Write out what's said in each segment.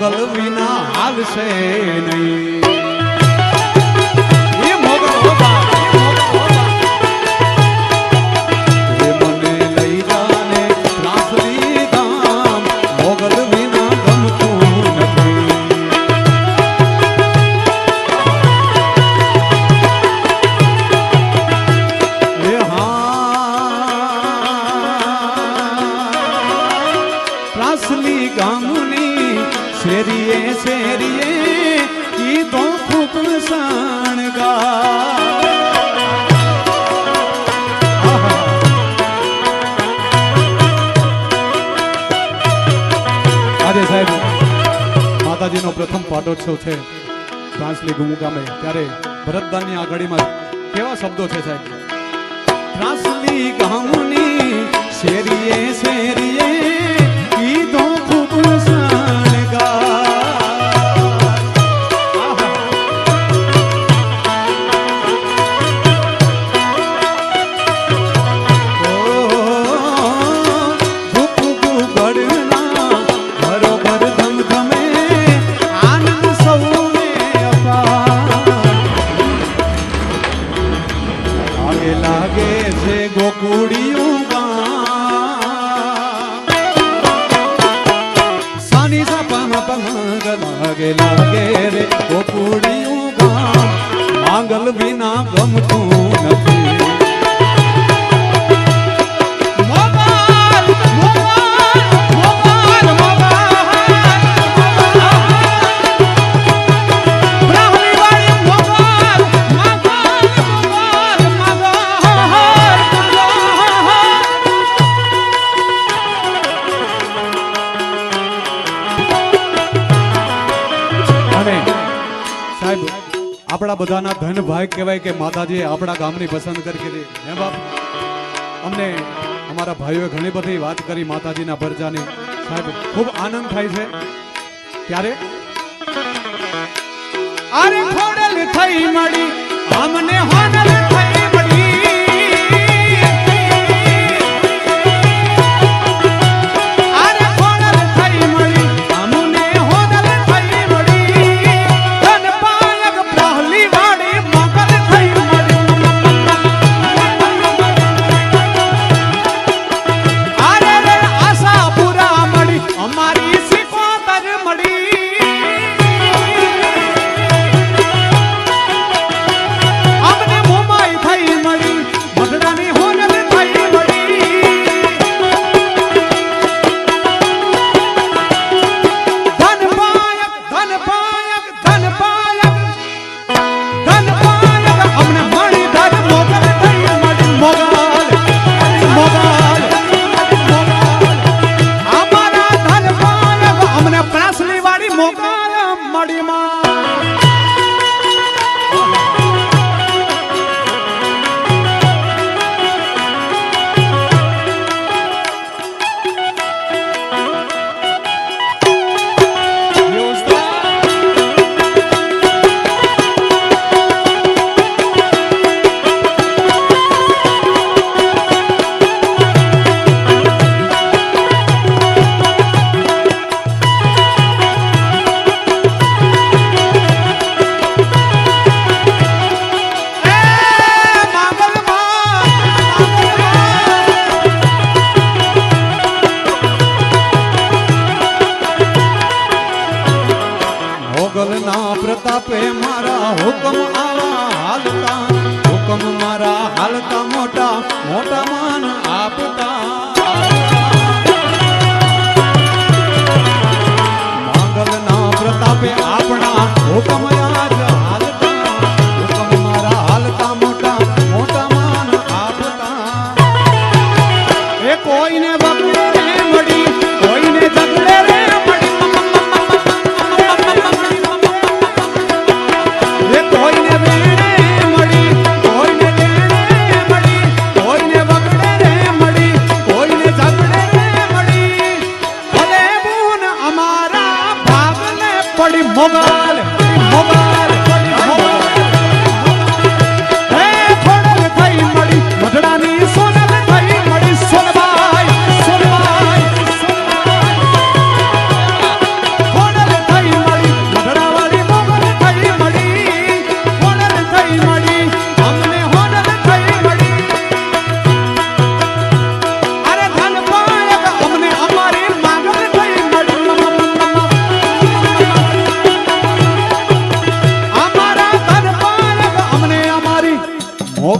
પાગલ વિના આવશે નહીં. સાહેબ, માતાજીનો પ્રથમ પાટોત્સવ છે ફ્રાન્સલી ગુમુ. ગામે ત્યારે ભરતદાનની આઘાડીમાં કેવા શબ્દો છે સાહેબ? ફ્રાન્સલી ગામની શેરીએ શેરીએ આપણા બધાના ધન ભાઈ કહેવાય કે માતાજીએ આપણા ગામની પસંદ કરી દીધી હે બાપ, અમને અમારા ભાઈઓએ ઘણી બધી વાત કરી માતાજીના ભરજાની. સાહેબ, ખૂબ આનંદ થાય છે. ત્યારે? અરે ખોડલ થઈ મળી, અમને હોનલ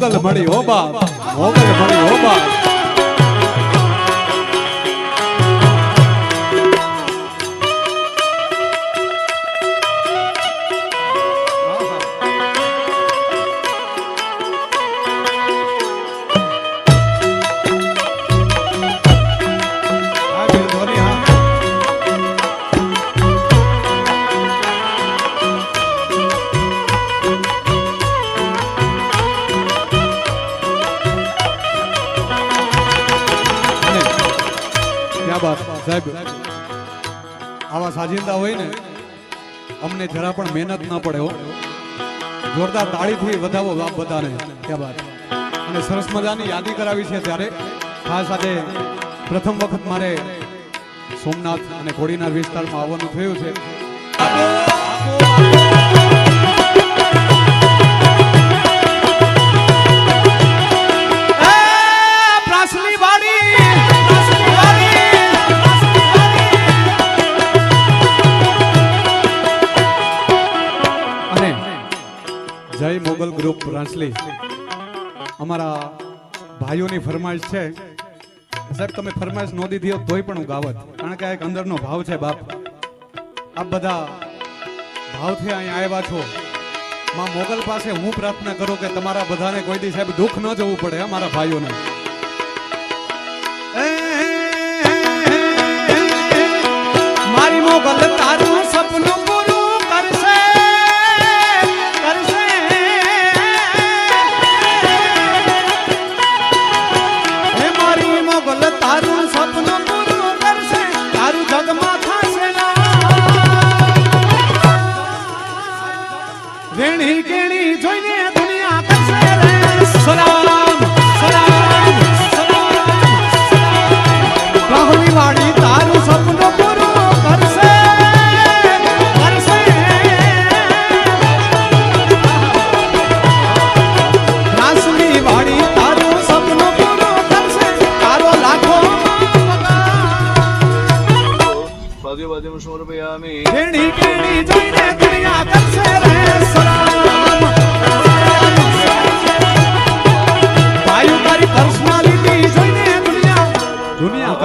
મળી હો બાપ મોગલ મળી હો બાપ. આવા સાજિંદા હોય ને, અમને જરા પણ મહેનત ના પડે જોરદાર તાળીથી વધાવો બાપ બધાને. ક્યાં બાદ અને સરસ મજાની યાદી કરાવી છે ત્યારે. ખાસ આજે પ્રથમ વખત મારે સોમનાથ અને કોડીનાર વિસ્તારમાં આવવાનું થયું છે. જય મોગલ ગ્રુપ રાંસલી. અમારા ભાઈઓની ફરમાઈશ છે. સાહેબ, તમે ફરમાઈશ નો દીધી તોય પણ હું ગાવત. કારણ કે આ એક અંદરનો ભાવ છે, બાપ. આપ બધા ભાવથી અહીં આવ્યા છો. માં મોગલ પાસે હું પ્રાર્થના કરું કે તમારા બધાને કોઈ દી સાહેબ દુઃખ ન જવું પડે અમારા ભાઈઓને.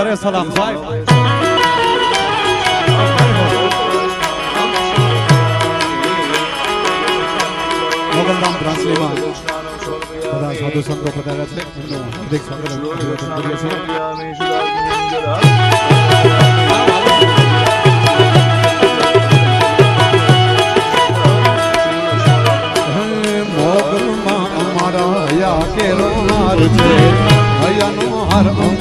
કરે સલામ સાહેબ મોગલધામ રાંસલીમાં બધા સાધુ સંતો પધાર્યા છે એમનું હાર્દિક સ્વાગત કરીએ છીએ કેરો હાર છે હયાનો હાર